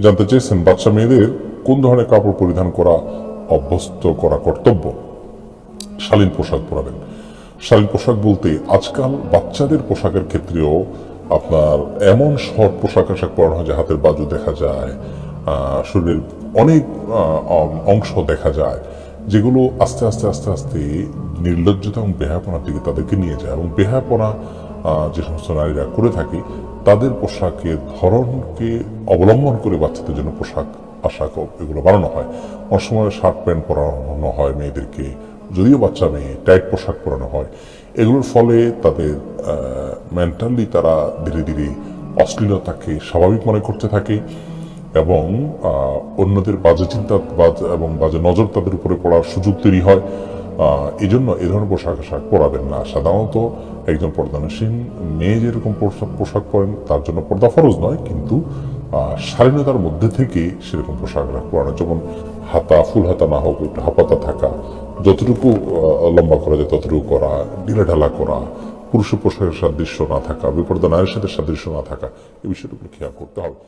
জানতে চেয়েছেন বাচ্চা মেয়েদের কোন ধরনের কাপড় পরিধান করা অভ্যস্ত করা কর্তব্য? শালীন পোশাক পরাবেন। শালীন পোশাক বলতে আজকাল বাচ্চাদের পোশাকের ক্ষেত্রেও আপনার এমন শর্ট পোশাক আশাক পরানো হয় যে হাতের বাজু দেখা যায় শরীরের অনেক অংশ দেখা যায়, যেগুলো আস্তে আস্তে আস্তে আস্তে নির্লজ্জতা এবং বেহাপনার দিকে তাদেরকে নিয়ে যায় এবং বেহাপনা যে সমস্ত নারীরা করে থাকে, তাদের পোশাকের ধরনকে অবলম্বন করে বাচ্চাদের জন্য পোশাক আশাক এগুলো বানানো হয়। অনেক সময় শার্ট প্যান্ট পরানো হয় মেয়েদেরকে, যদিও বাচ্চা মেয়ে, টাইট পোশাক পরানো হয়। এগুলোর ফলে তাদের মেন্টালি তারা ধীরে ধীরে অশ্লীলতাকে স্বাভাবিক মনে করতে থাকে এবং অন্যদের বাজে চিন্তা এবং বাজে নজর তাদের উপরে পড়ার সুযোগ তৈরি হয়। এই জন্য এ ধরনের পোশাক আশাক পরাবেন না। সাধারণত একজন পর্দানসীন মেয়ে যেরকম পোশাক পরেন, তার জন্য পর্দা ফরজ নয়, কিন্তু শালীনতার মধ্যে থেকে সেরকম পোশাক পরানো, যেমন হাতা, ফুল হাতা না হোক, একটু হাপাতা থাকা, যতটুকু লম্বা করা যায় ততটুকু করা, ঢিলে ঢালা করা, পুরুষের পোশাকের সাদৃশ্য না থাকা বিপর্দা নারীর সাথে সাদৃশ্য না থাকা এই বিষয়টুকু খেয়াল করতে হবে।